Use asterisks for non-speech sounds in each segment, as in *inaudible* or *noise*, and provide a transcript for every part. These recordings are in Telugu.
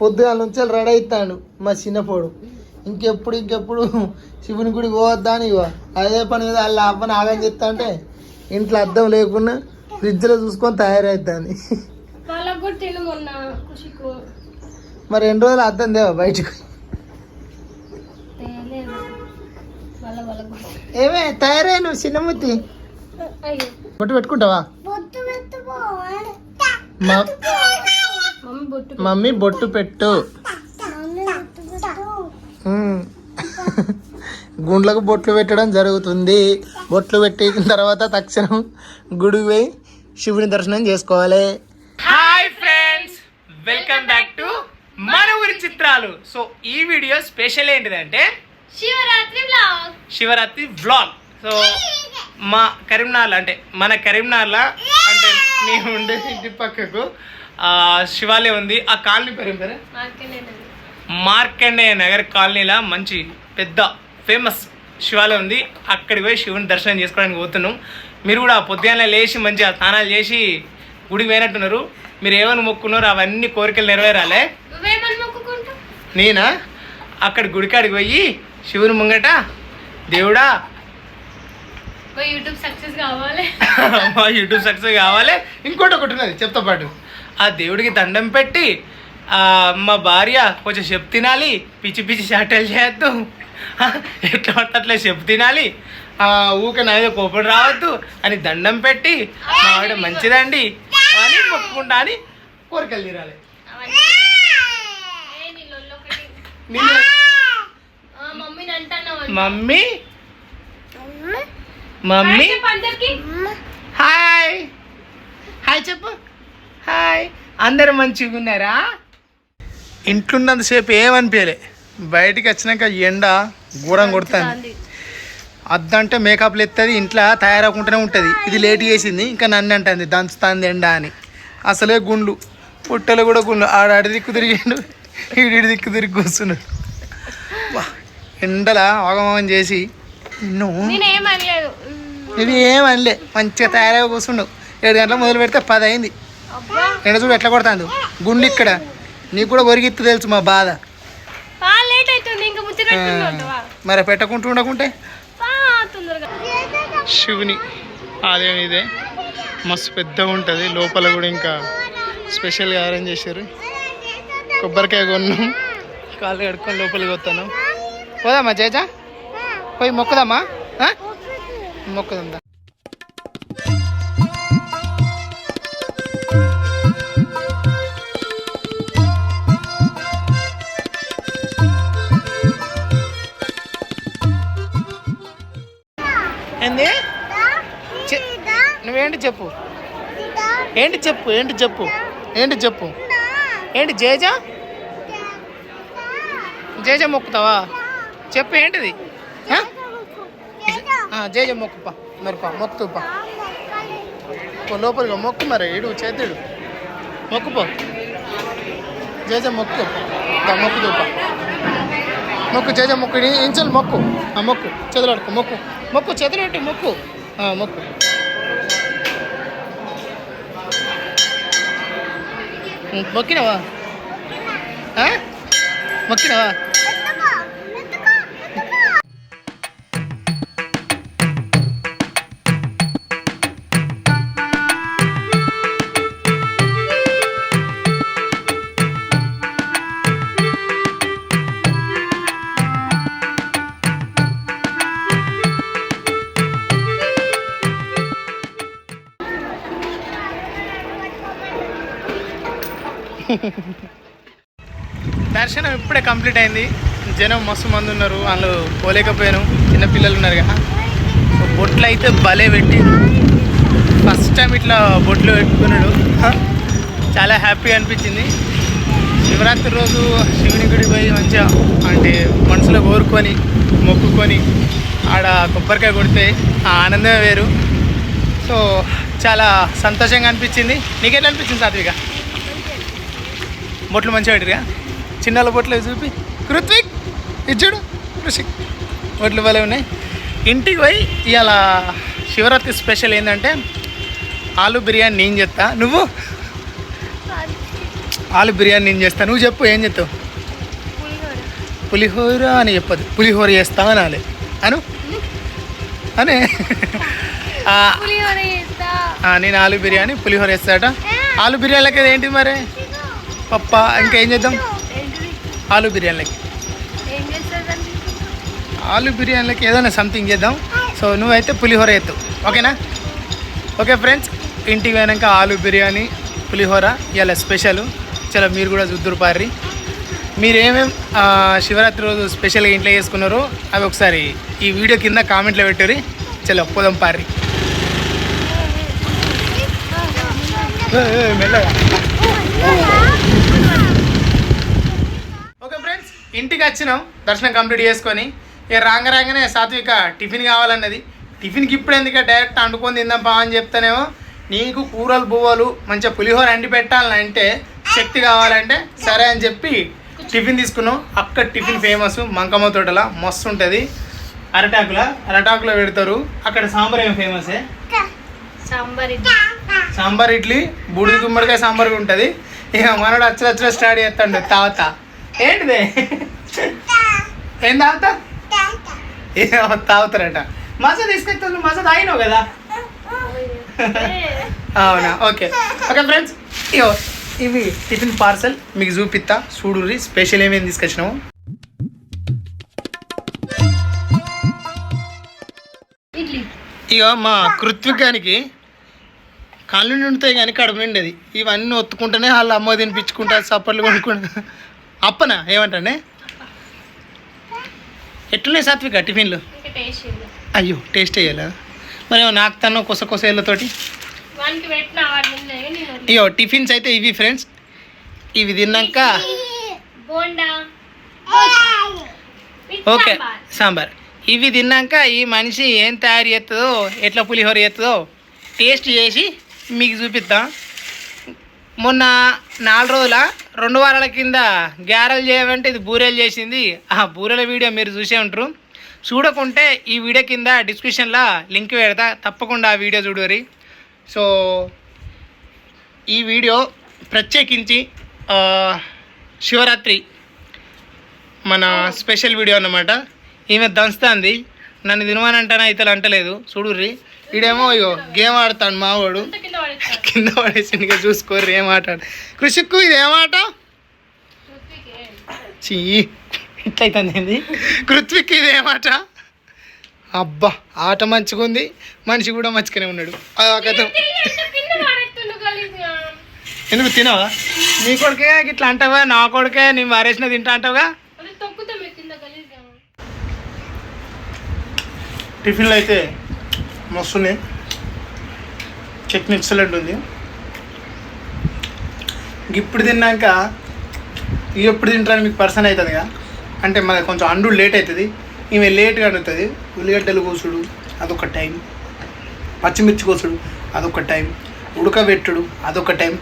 పొద్దుగాల నుంచి రెడీ అవుతాడు మా చిన్నపోడు. ఇంకెప్పుడు ఇంకెప్పుడు శివుని గుడికి పోవద్దా అని ఇగో అదే పని మీద వాళ్ళ అవ్వని ఆగం చెప్తా అంటే ఇంట్లో అద్దం లేకుండా ఫ్రిడ్జ్లో చూసుకొని తయారవుతుంది మరి రెండు రోజులు అద్దం దేవా బయటకు? ఏమే తయారై నువ్వు చిన్నముత్తి అయ్యో. బొట్టు పెట్టుకుంటావా? మా- మమ్మీ బొట్టు మమ్మీ బొట్టు పెట్టు. గుండ్లకు బొట్లు పెట్టడం జరుగుతుంది. బొట్లు పెట్టిన తర్వాత తక్షణం గుడికి పోయి శివుని దర్శనం చేసుకోవాలి. Hi friends welcome back to మన ఊరి చిత్రాలు సో ఈ వీడియో స్పెషల్ ఏంటిదంటే Shivaratri blog Shivaratri vlog so మా కరీంనగర్ అంటే మన కరీంనగర్లో అంటే మేము ఉండే ఇంటి పక్కకు. శివాలయం ఉంది. ఆ కాలనీ పేరు మార్కండేయ నగర్ కాలనీలో మంచి పెద్ద ఫేమస్ శివాలయం ఉంది. అక్కడికి పోయి శివుని దర్శనం చేసుకోవడానికి పోతున్నాం. మీరు కూడా పొద్దున్నే లేచి మంచిగా స్నానాలు చేసి గుడికి పోయినట్టున్నారు. మీరు ఏమైనా మొక్కున్నారో అవన్నీ కోరికలు నెరవేరాలే. నేనా? అక్కడ గుడికాడికి పోయి శివుని ముంగట దేవుడా యూట్యూబ్ సక్సెస్ కావాలి. మా యూట్యూబ్ సక్సెస్ కావాలి. ఇంకోటి ఒకటి ఉన్నది చెప్తా పాటు. ఆ దేవుడికి దండం పెట్టి ఆ, మా భార్య కొంచెం చెప్పు తినాలి పిచ్చి పిచ్చి చాటలు చేయొద్దు ఎట్లా పడితే అట్లా చెప్పు తినాలి. ఆ, ఊకే నా మీద కోపం రావద్దు అని దండం పెట్టి మా ఆవిడ మంచిదండి అని మొక్కుకుంటా అని కోరికలు తీరాలి. అంటున్నావు మమ్మీ? మమ్మీ అందరికి హాయ్ హాయ్ చెప్పు హాయ్ అందరు మంచిగా ఉన్నారా? ఇంట్లున్నంతసేపు ఏమనిపించలే బయటికి వచ్చినాక ఎండ గూడం కొడుతుంది. అద్దంటే మేకప్లు ఎత్తది ఇంట్లో తయారవకుంటూనే ఉంటుంది. ఇది లేట్ చేసింది ఇంకా నన్ను అంటుంది దంచుతుంది ఎండ అని. అసలే గుండ్లు. పుట్టలు కూడా గుండ్లు. ఆడ అడి దిక్కు తిరిగిండు ఈడి దిక్కు తిరిగి కూర్చున్నాడు. ఎండల ఆగమం చేసి నువ్వు ఇది ఏమనలే. మంచిగా తయారై కూర్చుండు. ఏడు గంటలకు మొదలు పెడితే పది అయింది. ఎండ చూడు ఎట్లా కొడుతుంది గుండు ఇక్కడ. నీకు కూడా ఒరిగిత్తు తెలుసు మా బాధ. మరి పెట్టకుంటూ ఉండకుంటే? ఆ, తొందరగా. శివుని ఆలయం ఇదే. మస్తు పెద్దగా ఉంటుంది. లోపల కూడా ఇంకా స్పెషల్గా అరేంజ్ చేశారు. కొబ్బరికాయ కొన్నాం. కాళ్ళు కడుక్కొని లోపలికి వస్తాను. పోదామా జేజా? పోయి మొక్కుదామా? మొక్కుదాం చెప్పు. ఏంటి చెప్పు ఏంటి చెప్పు? ఏంటి చెప్పు? ఏంటి జేజా? జేజ మొక్కుతావా? చెప్పు ఏంటిది? జేజ మొక్కుపా. మరి పా మొక్కుపా పో. లోపలిగా మొక్కు మరి ఇడు చేతుడు మొక్కుపో జేజ మొక్కు. మొక్కు చూపా. మొక్కు జేజ మొక్కు. ఇంచలు మొక్కు. ఆ మొక్కు. చేతులు అడుకో మొక్కు. మొక్కు చేతులు పెట్టి మొక్కు. ఆ, మొక్కు ఉం, మొక్కినవా ఆ? మొక్కినవా దర్శనం కంప్లీట్ అయింది. జనం మస్తు మంది ఉన్నారు. వాళ్ళు పోలేకపోయాను. చిన్నపిల్లలు ఉన్నారు కదా. బొట్లు అయితే భలే పెట్టి ఫస్ట్ టైం ఇట్లా బొట్లు పెట్టుకున్నాడు. చాలా హ్యాపీ అనిపించింది. శివరాత్రి రోజు శివుని గుడి పోయి మంచిగా అంటే మనసులో కోరుకొని మొక్కుకొని ఆడ కొబ్బరికాయ కొడితే ఆ ఆనందమే వేరు. సో చాలా సంతోషంగా అనిపించింది. నీకెట్లా అనిపించింది సాత్విక? బొట్లు మంచిగా పెట్టిరుగా చిన్నల బొట్లు చూపి. కృత్విక్ ఇచ్చాడు కృషిక్ బొట్లు భలే ఉన్నాయి. ఇంటికి పోయి ఇవాళ శివరాత్రి స్పెషల్ ఏంటంటే ఆలు బిర్యానీ నేను చెప్తా నువ్వు? ఆలు బిర్యానీ నేను చేస్తాను నువ్వు చెప్పు ఏం చెప్తావు పులిహోర అని చెప్పదు పులిహోర చేస్తా అనాలి. అను? అనే? చేస్తా. నేను ఆలు బిర్యానీ పులిహోర వేస్తాట ఆలు బిర్యానీలకి ఏంటి మరి? పప్ప? ఇంకా ఏం చేద్దాం? ఆలు బిర్యానీలకి ఆలు బిర్యానీలకి ఏదైనా సంథింగ్ చేద్దాం సో నువ్వైతే పులిహోర ఎత్తు ఓకేనా ఓకే ఫ్రెండ్స్ ఇంటికి పోయినాక ఆలు బిర్యానీ పులిహోర ఇలా స్పెషల్ చలో మీరు కూడా చూద్దరు పారి మీరు ఏమేమి శివరాత్రి రోజు స్పెషల్గా ఇంట్లో చేసుకున్నారో అవి ఒకసారి ఈ వీడియో కింద కామెంట్లో పెట్టారు చలో పోదాం పారి మెల్లగా ఓకే ఫ్రెండ్స్ ఇంటికి వచ్చినాం దర్శనం కంప్లీట్ చేసుకొని. ఇక రాంగ రాగానే సాత్విక టిఫిన్ కావాలన్నది. టిఫిన్కి ఇప్పుడు ఎందుకు డైరెక్ట్ వండుకొని తిందాం పా అని చెప్తానేమో నీకు కూరలు బువ్వలు మంచిగా పులిహోర అండి పెట్టాలని అంటే శక్తి కావాలంటే సరే అని చెప్పి టిఫిన్ తీసుకున్నాం. అక్కడ టిఫిన్ ఫేమస్ మంకమ్మ తోటల మస్తు ఉంటుంది. అరటాకుల అరటాకులో పెడతారు. అక్కడ సాంబార్ ఏం ఫేమసే? సాంబార్ సాంబార్ ఇడ్లీ బూడిద గుమ్మడికాయ సాంబార్ ఉంటుంది. ఇక మనడు అచ్చలు అచ్చలు స్టార్ట్ చేస్తాడు తాత. ఏంటిది? ఏం తాగుతా? తాగుతారట. మజా తీసుకెళ్తాను మజా తాగినావు కదా? అవునా? ఓకే. ఓకే ఫ్రెండ్స్ ఇగో ఇవి టిఫిన్ పార్సల్. మీకు చూపిస్తా. చూడుర్రి స్పెషల్ ఏమేమి తీసుకొచ్చినావు? ఇడ్లీ. ఇగో మా కృత్వికానికి కళ్ళు నిండుతాయి కానీ కడుపు నిండేది. ఇవన్నీ ఒత్తుకుంటేనే వాళ్ళ అమ్మ తినిపించుకుంటా చప్పట్లు కొనుక్కుంటా. అప్పనా? ఏమంటానే? ఎట్లున్నాయి సాత్విక టిఫిన్లు? ఇంకా టేస్ట్ చేయాలి అయ్యో టేస్ట్ అయ్యాలా మరి ఏమో నాకు తను కొస కొస ఏళ్ళతోటి ఇగో టిఫిన్స్ అయితే ఇవి ఫ్రెండ్స్. ఇవి తిన్నాక ఓకే సాంబార్. సాంబార్. ఇవి తిన్నాక ఈ మనిషి ఏం తయారు చేస్తుందో ఎట్లా పులిహోర చేస్తుందో టేస్ట్ చేసి మీకు చూపిద్దాం. మొన్న నాలుగు రోజుల రెండు వారాల కింద గ్యారెలు చేయమంటే ఇది బూరెలు చేసింది. ఆ బూరెల వీడియో మీరు చూసే ఉంటారు. చూడకుంటే ఈ వీడియో కింద డిస్క్రిప్షన్లో లింక్ పెడతా. తప్పకుండా ఆ వీడియో చూడరి. సో ఈ వీడియో ప్రత్యేకించి శివరాత్రి మన స్పెషల్ వీడియో అన్నమాట. ఈమె దంచుతుంది. నన్ను తినమనంటానా ఇతలు అంటలేదు. చూడుర్రి. వీడేమో ఇగో గేమ్ ఆడతాడు మావాడు. కింద పడేస్తాను కింద పడేసిందిగా కృషిక్కు ఇది ఏమాట చీ ఇట్లయితుంది కృత్విక్ ఇది ఏమాట అబ్బా ఆట మంచిగా ఉంది మనిషి కూడా మంచిగానే ఉన్నాడు. ఆ ఎందుకు తినవా? నీ కొడుకే ఇట్లా అంటావా? నా కొడుకే నేను వారేసిన తింటా అంటావుగా? టిఫిన్లు అయితే మస్తున్నాయి. చట్నీ ఎక్సలెంట్ ఉంది. ఇప్పుడు తిన్నాక ఎప్పుడు తింటారని మీకు పర్సన్ అవుతుందిగా అంటే మనకు కొంచెం అండు లేట్ అవుతుంది. ఈమె లేట్గా అండుతుంది ఉల్లిగడ్డలు కోసుడు అదొక టైం. పచ్చిమిర్చి కోసుడు అదొక టైం. ఉడకబెట్టుడు అదొక టైం.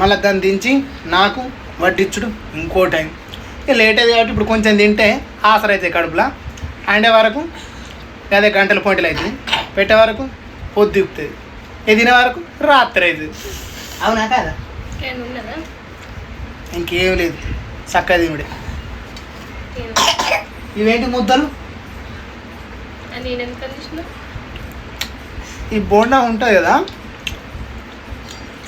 మళ్ళీ దాన్ని దించి నాకు వడ్డించుడు ఇంకో టైం. లేట్ అయింది కాబట్టి ఇప్పుడు కొంచెం తింటే ఆసర అవుతాయి కడుపులో. అండే వరకు అదే గంటల పాయింట్లు అవుతుంది. పెట్టే వరకు పొద్దు తినే వరకు? రాత్రి అవుతుంది అవునా కాదా? ఇంకేం లేదు. చక్కగా తినుడే. నేను ఇవేంటి ముద్దలు? ఈ బోండా ఉంటుంది కదా?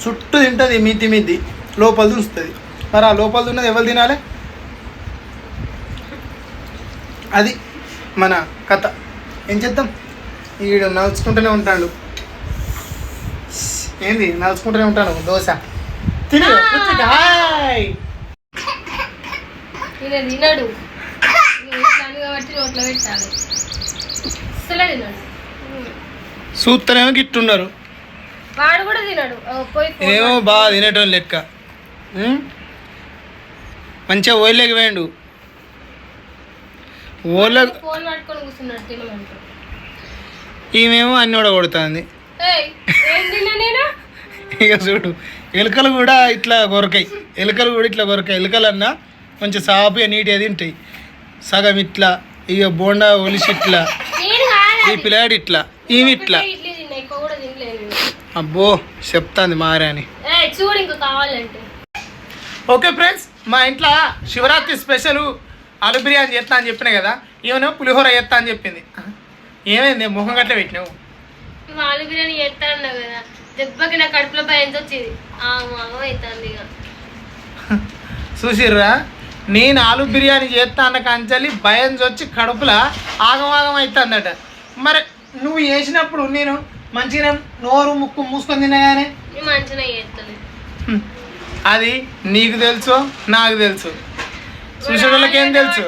చుట్టూ తింటుంది మిద్ది మిద్ది. లోపల దుస్తుంది మరి ఆ లోపల దున్నది ఎవరు తినాలి? అది మన కథ. ఏం చేద్దాం? ఈడు నడుచుకుంటూనే ఉంటాడు. ఏంది నడుచుకుంటూనే ఉంటాను దోశ. తిను హాయ్. నేను తినడు నేను ఇట్లాను కాబట్టి నోట్లో పెట్టాలి. అసలే తినడు ఉమ్. చూస్తేనేమో గిట్టున్నారు. వాడు కూడా తినడు పోయి ఏమో. బాగా తినేటోళ్ళు లెక్క. ఉం? మంచిగా ఓళ్ళకి వేయండు ఓళ్ళ ఫోన్ పట్టుకొని కూర్చున్నాడు తినమంటాడు ఈమెమో అన్ని కూడా కొడుతుంది ఇక చూడు ఎలుకలు కూడా ఇట్లా కొరకాయి ఎలుకలు కూడా ఇట్లా కొరకాయి ఎలుకలు అన్నా కొంచెం సాపుగా నీట్గా తింటాయి. సగం ఇట్లా ఇక బోండా ఒలిసి ఇట్లా ఈ పిల్లాడు ఇట్లా ఈమె ఇట్లా. అబ్బో చెప్తాంది మారే అని ఓకే ఫ్రెండ్స్ మా ఇంట్లో శివరాత్రి స్పెషల్ ఆలు బిర్యానీ చేస్తా అని చెప్పిన కదా ఏమో పులిహోర చేస్తా అని చెప్పింది. ఏమైంది? ముఖం గట్ల పెట్టినావు? ఆలు బిర్యానీ చేస్తా అన్నావు కదా. దెబ్బకి నా కడుపులో భయం వచ్చింది ఆ మాగం అవుతుంది ఇక. చూసిర్రా? నేను ఆలు బిర్యానీ చేస్తా అన్న కంచెలి భయం వచ్చి కడుపులో ఆగమాగం అవుతుందట మరి నువ్వు చేసినప్పుడు నేను మంచిగా నోరు ముక్కు మూసుకొని తినగానే నేను మంచిగా చేస్తాను. హ్మ్. అది నీకు తెలుసు నాకు తెలుసు. చూసేవాళ్ళకి ఏం తెలుసు?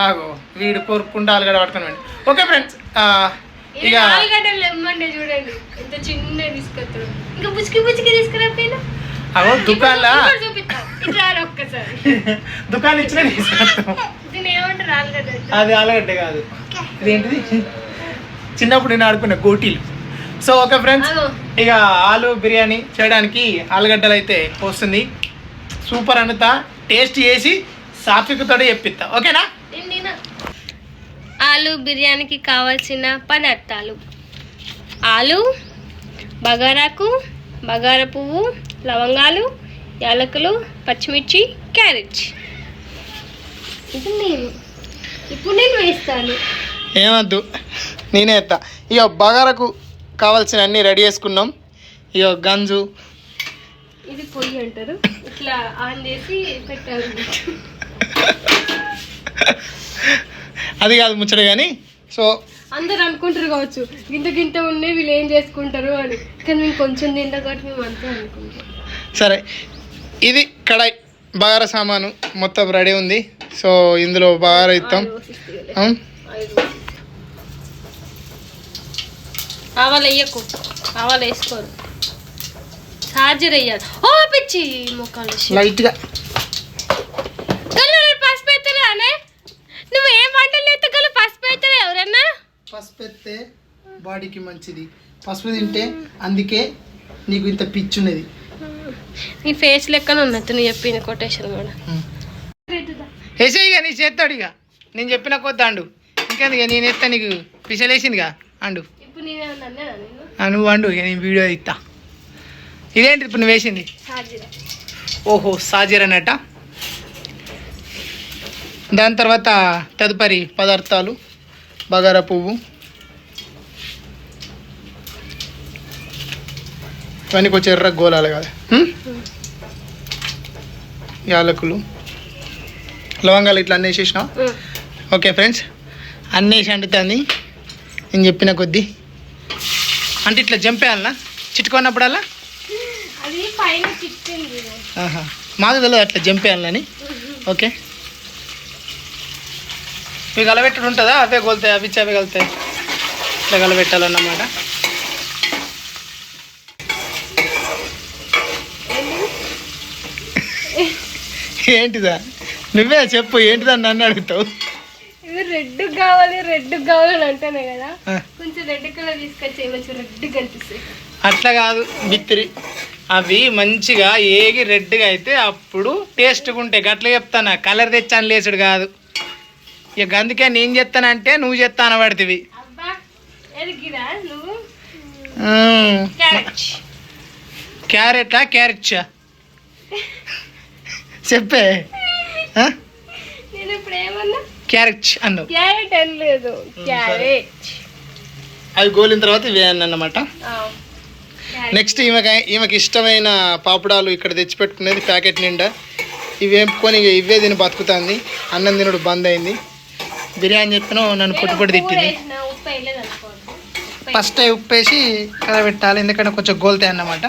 ఆగో వీడు కోరుకుంటా ఆలుగడ్డ పట్టుకొని వెళ్ళి ఓకే ఫ్రెండ్స్ ఇక చూడండి. ఎంత చిన్న ఇంకా తీసుకురాపోయినా దుకాణంలో ఇట్లా ఒక్కసారి. *laughs* దుకాణం ఇచ్చిన తీసుకొస్తాం దీన్ని ఏమంటారు? ఆలుగడ్డ అంటే? అది ఆలుగడ్డ కాదు. ఇదేంటిది? చిన్నప్పుడు నేను ఆడుకునే గోటీలు. So okay friends. ఇక ఆలు బిర్యానీ చేయడానికి ఆలుగడ్డలు అయితే వస్తుంది. సూపర్ అనుతా. టేస్ట్ చేసి సాత్వికతో చెప్పిస్తా. ఓకేనా. ఆలు బిర్యానీకి కావాల్సిన పదార్థాలు. ఆలు బగారాకు బగారా పువ్వు లవంగాలు యాలకులు పచ్చిమిర్చి క్యారెట్. ఇది నేను ఇప్పుడు నేను వేస్తాను. ఏమద్దు నేనే ఎత్తా ఇక బగారకు కావాల్సిన అన్నీ రెడీ చేసుకున్నాం. ఇక గంజు. ఇది పొయ్యి అంటారు. ఇట్లా ఆన్ చేసి పెట్టాలి *laughs* అది కాదు ముచ్చట కానీ. సో అందరు అనుకుంటారు కావచ్చు గింత గింత ఉండే వీళ్ళు ఏం చేసుకుంటారు అని. కానీ మేము కొంచెం తింటా కాబట్టి మేము అంతే అనుకుంటాం. సరే ఇది కడాయి బగారా సామాను మొత్తం రెడీ ఉంది. సో ఇందులో బగారా ఇస్తాం ఆవాలు వేయకు ఆవాలు వేసుకోరు. ఛార్జర్ వేయాలి. ఓ పిచ్చి మొక్కలు. లైట్గా పసుపు అవుతున్నానే నువ్వు ఏం వంటలు అయితే గల పసుపు అవుతుంది ఎవరన్నా పసుపు ఎత్తే బాడీకి మంచిది. పసుపు తింటే అందుకే నీకు ఇంత పిచ్చున్నది. నీ ఫేస్ లెక్కన ఉన్నట్టు నువ్వు చెప్పిన కొటేషన్ కూడా. వేసేయి ఇక నీ చేస్తాడు ఇక. నేను చెప్పిన కొద్ది అండు? ఇంకేంది ఇక నేను ఎత్తా నీకు పిసలేసిందిగా? అండు. నువ్వు అండు ఇక నేను వీడియో ఇస్తా ఇదేంటి ఇప్పుడు నువ్వు వేసింది? ఓహో సాజీర్ అన్నట దాని తర్వాత తదుపరి పదార్థాలు. బగారా పువ్వు. ఇవన్నీ కొంచెం ఎర్ర గోలాలి కదా? యాలకులు. లవంగాలు ఇట్లా అన్నీ వేసేసినాం ఓకే ఫ్రెండ్స్ అన్నీ వేసి అంటుతుంది. నేను చెప్పిన కొద్దీ. అంటే ఇట్లా జంపేయాలనా? చిట్టుకున్నప్పుడల్లా మాకు తెలియదు అట్లా జంపేయాలని ఓకే. మీకు అలబెట్టడు ఉంటుందా? అవే గోలుతాయి అవి ఇచ్చి అవే కలుతాయి ఇట్లా కలబెట్టాలన్నమాట ఏంటిదా? నువ్వే చెప్పు ఏంటిదా నన్ను అడుగుతావు? ఇది రెడ్ కావాలి రెడ్ కావాలి అంటేనే కదా. కొంచెం రెడ్ కలర్ తీసుకొచ్చి మంచి రెడ్ కనిపిస్తాయి అట్లా కాదు బిత్తిరి అవి మంచిగా ఏగి రెడ్గా అయితే అప్పుడు టేస్ట్గా ఉంటాయి. గట్ల చెప్తాను? కలర్ తెచ్చాను లేచుడు కాదు. ఇక అందుకే నేను చెప్తానంటే నువ్వు నువ్వు? మ్మ్. క్యారెట్. క్యారెటా క్యారెట్చా? చెప్పే. ఆ? నేను ఇప్పుడు ఏమన్నా? క్యారెట్ అన్నావు. క్యారెట్ అని లేదు క్యారెట్. అవి గోలిన తర్వాత ఇవే అన్నమాట. నెక్స్ట్ ఈమెకి ఈమెకి ఇష్టమైన పాపడాలు ఇక్కడ తెచ్చిపెట్టుకునేది ప్యాకెట్ నిండా. ఇవి వేపుకొని ఇవే తిని బతుకుతుంది. అన్నం తినడు బంద్ అయింది. బిర్యానీ చెప్పిన నన్ను పొట్టి పొట్టి తిట్టింది. ఉప్పు ఫస్ట్ అవి ఉప్పేసి కలబెట్టాలి ఎందుకంటే కొంచెం గోలుతాయి అన్నమాట.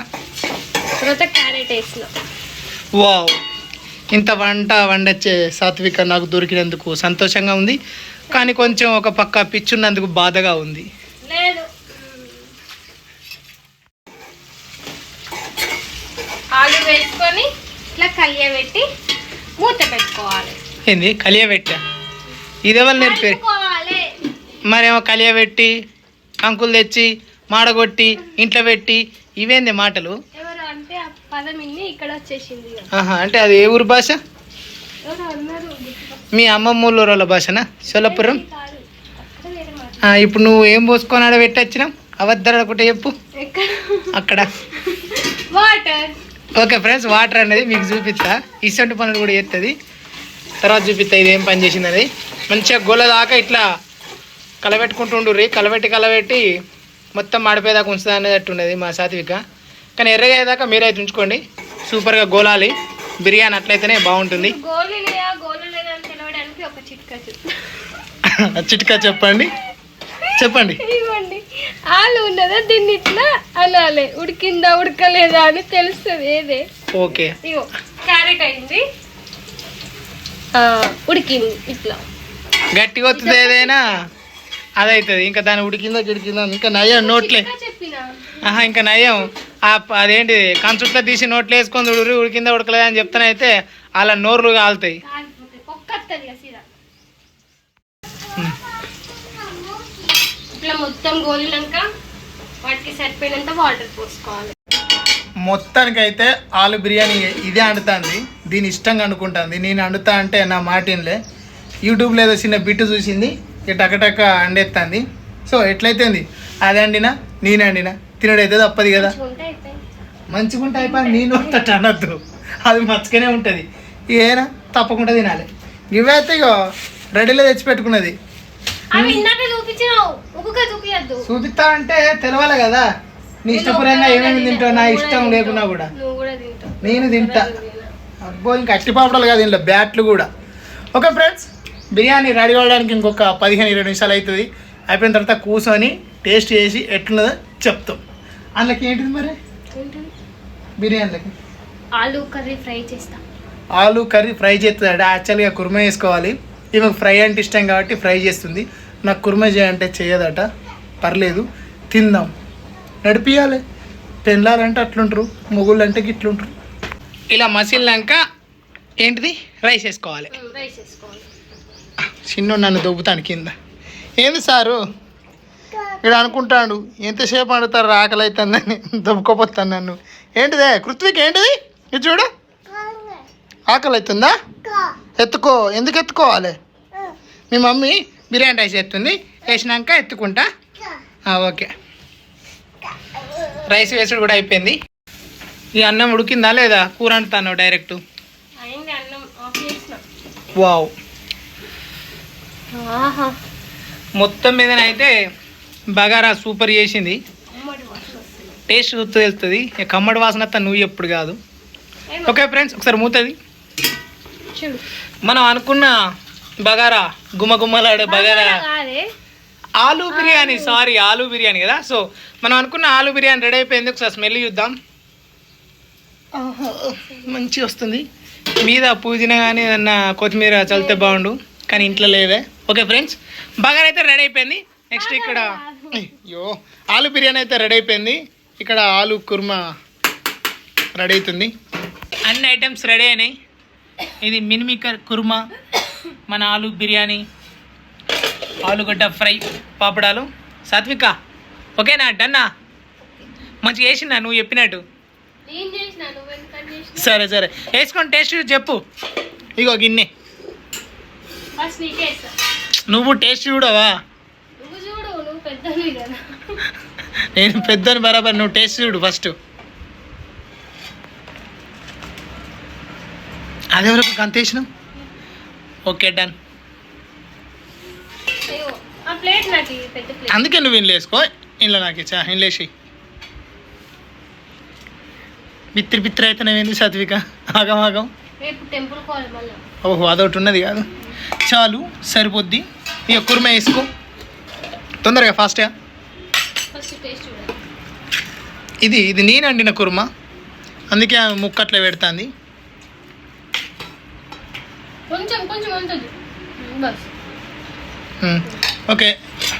తర్వాత క్యారెట్ వేసిన. వావ్ ఇంత వంట వండొచ్చే సాత్విక నాకు దొరికినందుకు సంతోషంగా ఉంది. కానీ కొంచెం ఒక పక్క పిచ్చున్నందుకు బాధగా ఉంది. ఆలు వేసుకొని ఇట్లా కలియబెట్టి మూత పెట్టుకోవాలి. ఏంది? కలియబెట్టా? ఇది ఎవరు నేర్పే. మరేమో కలియబెట్టి కంకులు తెచ్చి మాడగొట్టి ఇంట్లో పెట్టి ఇవేంది మాటలు? అంటే అది ఏ ఊరు భాష? మీ అమ్మమ్మ ఊళ్ళో భాషనా? సోలాపురం ఇప్పుడు నువ్వు ఏం పోసుకొని ఆడ పెట్టొచ్చినావు? అవద్దరు ఒకటి చెప్పు. అక్కడ. వాటర్. ఓకే ఫ్రెండ్స్ వాటర్ అనేది మీకు చూపిస్తా. ఇసంటి పనులు కూడా చేస్తుంది తర్వాత చూపిస్తా ఇది ఏం పని చేసింది మంచిగా గొల్ల దాకా ఇట్లా కలబెట్టుకుంటుండ్రి కలబెట్టి కలబెట్టి మొత్తం మాడిపోయేదాకా ఉంచుతా అనేది ఉన్నది మా సాత్విక. కానీ ఎర్రగా అయ్యేదాకా మీరైతే ఉంచుకోండి సూపర్గా గోలాలి. బిర్యానీ అట్లయితేనే బాగుంటుంది. *laughs* చిట్కా చెప్పండి. చెప్పండి. ఆలు ఉన్నదా? దీన్ని ఇట్లా అనాలి. ఉడికిందా ఉడకలేదా అని తెలుస్తుంది ఏదే? ఓకే. క్యారెట్ అయింది. ఉడికింది ఇట్లా. గట్టిగా వస్తుంది ఏదైనా? అదవుతుంది ఇంకా దాని ఉడికిందో గిడికిందో ఇంకా నయ్యం నోట్లే. ఆహా ఇంకా ప- అదేంటి కంచుట్లో తీసి నోట్లు వేసుకొని ఉడిరి ఉడికిందా ఉడకలేదు అని చెప్తానైతే అలా నోర్లు కాలుతాయి. కాలిపోతే పొక్కత్తది కదా సీదా ఉమ్. ఇట్లా మొత్తం గోలినాక వాటికి సరిపోయినంత వాటర్ పోసుకోవాలి. మొత్తానికైతే ఆలు బిర్యానీ ఇదే అండుతుంది. దీని ఇష్టంగా అనుకుంటుంది. నేను అండుతా అంటే నా మాటిన్లే యూట్యూబ్లో ఏదో చిన్న బిట్టు చూసింది. ఇక టకటక అండేస్తుంది సో ఎట్లయితేంది అది అండినా? నేను అండినా? తినడైతే తప్పదు కదా. ఉంటే అయిపోయింది నేను అంతట అనొద్దు. అది మచ్చగానే ఉంటుంది. ఏనా? తప్పకుండా తినాలి. ఇవే అయితే ఇగో రెడీలో తెచ్చి పెట్టుకున్నది చూపిస్తా అంటే తెలవాలి కదా. నీ ఇష్టపరంగా ఏమేమి తింటావు? నా ఇష్టం లేకున్నా కూడా. నేను తింటా. అబ్బో ఇంకా అట్టి పాపడాలు కాదు ఇంట్లో బ్యాట్లు కూడా. ఓకే ఫ్రెండ్స్ బిర్యానీ రెడీ అవ్వడానికి ఇంకొక పదిహేను ఇరవై నిమిషాలు అవుతుంది. అయిపోయిన తర్వాత కూర్చొని టేస్ట్ చేసి ఎట్లున్నదో చెప్తాం. అందులోకి ఏంటిది మరి? బిర్యానీలకి ఆలు కర్రీ ఫ్రై చేస్తా. ఆలు కర్రీ ఫ్రై చేస్తుంది యాక్చువల్గా కుర్మా వేసుకోవాలి. ఈమెకు ఫ్రై అంటే ఇష్టం కాబట్టి ఫ్రై చేస్తుంది. నాకు కుర్మా చేయంటే చేయదట. పర్లేదు. తిందాం. నడిపియాలి. పెళ్ళాలంటే అట్లుంటారు. మొగుళ్ళు అంటే గిట్లుంటారు. ఇలా మసిలినాక ఏంటిది? రైస్ వేసుకోవాలి. చిన్న నన్ను దొబ్బుతాను కింద. ఏంది సారు? ఇక్కడ అనుకుంటాడు ఎంతసేపు అడుగుతారు ఆకలి అవుతుందని దొబ్బుకోపోతాను నన్ను. ఏంటిదే? కృత్విక్ ఏంటిది? ఇది చూడు. ఆకలి అవుతుందా? ఎత్తుకో. ఎందుకు ఎత్తుకోవాలి? మీ మమ్మీ బిర్యానీ రైస్ ఎత్తుంది. వేసినాక ఎత్తుకుంటా? ఓకే. రైస్ వేసుడు కూడా అయిపోయింది. ఈ అన్నం ఉడికిందా లేదా? కూర అంటుతాను డైరెక్ట్. వావ్. మొత్తం మీదనైతే బగారా సూపర్ చేసింది. టేస్ట్ చూస్తూ వెళ్తుంది ఇక కమ్మడి వాసన అంతా నువ్వు ఎప్పుడు కాదు. ఓకే ఫ్రెండ్స్ ఒకసారి మూతుంది. మనం అనుకున్న బగారా గుమ్మగుమ్మలాడే బగారా. ఆలు బిర్యానీ సారీ ఆలు బిర్యానీ కదా. సో మనం అనుకున్న ఆలు బిర్యానీ రెడీ అయిపోయింది. ఒకసారి స్మెల్ చూద్దాం. మంచి వస్తుంది. మీద పుదీనా కానీ ఏదన్నా కొత్తిమీర చల్లితే బాగుండు కానీ ఇంట్లో లేదే. ఓకే ఫ్రెండ్స్ బగారా అయితే రెడీ అయిపోయింది. నెక్స్ట్ ఇక్కడ అయ్యో ఆలు బిర్యానీ అయితే రెడీ అయిపోయింది. ఇక్కడ ఆలు కుర్మా రెడీ అవుతుంది. అన్ని ఐటమ్స్ రెడీ అయినాయి. ఇది మినిమికర్ కుర్మా మన ఆలు బిర్యానీ ఆలుగడ్డ ఫ్రై పాపడాలు. సాత్విక ఓకేనా? డన్నా? మంచిగా వేసినా నువ్వు చెప్పినట్టు. సరే సరే. వేసుకొని టేస్ట్ చెప్పు. ఇగో గిన్నె. నువ్వు టేస్ట్ చూడవా? నేను పెద్దని బరాబర్ నువ్వు టేస్ట్ చూడు ఫస్ట్. Okay done. ఆ ప్లేట్ నాకు ఇవ్వు, పెద్ద ప్లేట్. అందుకే నువ్వు ఇంట్లో వేసుకో ఇంట్లో నాకు ఇచ్చా ఇంట్లో వేసి బిత్తిరి బిత్తిరి అయితే నువ్వేంది సాత్విక? ఆగం ఆగం. ఓహో అదొకటి ఉన్నది కాదు. చాలు సరిపోద్ది. ఇక కుర్మ వేసుకో. తొందరగా ఫాస్ట్గా ఇది ఇది నేను వండిన కుర్మ. అందుకే ఆమె ముక్కట్లో పెడుతుంది. ఓకే.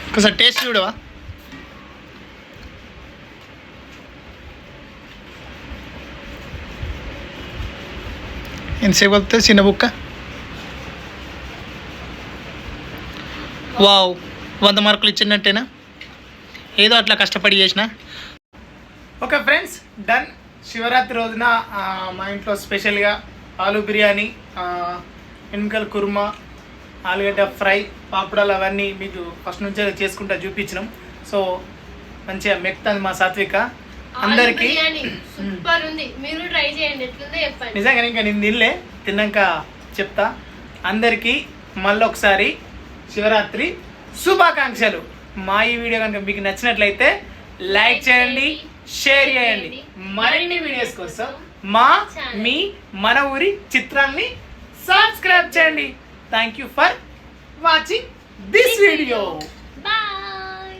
ఒకసారి టేస్ట్ చూడవా? ఎంతసేపు వస్తుంది చిన్న బుక్క వావ్ వంద మార్కులు ఇచ్చినట్టేనా? ఏదో అట్లా కష్టపడి చేసిన? Okay friends done. శివరాత్రి రోజున మా ఇంట్లో స్పెషల్గా ఆలు బిర్యానీ ఆ, ఎన్నికల కుర్మా ఆలుగడ్డ ఫ్రై పాపడాలు అవన్నీ మీకు ఫస్ట్ నుంచే చేసుకుంటా చూపించినాం. సో మంచిగా మెక్తుంది మా సాత్విక. అందరికి. సూపర్ ఉంది. మీరు ట్రై చేయండి. ఎట్లుందో చెప్పండి. నిజంగా ఇంకా నేను తినలే. తిన్నాక చెప్తా. అందరికీ మళ్ళీ ఒకసారి శివరాత్రి శుభాకాంక్షలు. మా ఈ వీడియో కనుక మీకు నచ్చినట్లయితే లైక్ చేయండి షేర్ చేయండి. మరిన్ని వీడియోస్ కోసం మా మీ మన ఊరి చిత్రాన్ని సబ్స్క్రైబ్ చేయండి. Thank you for watching this video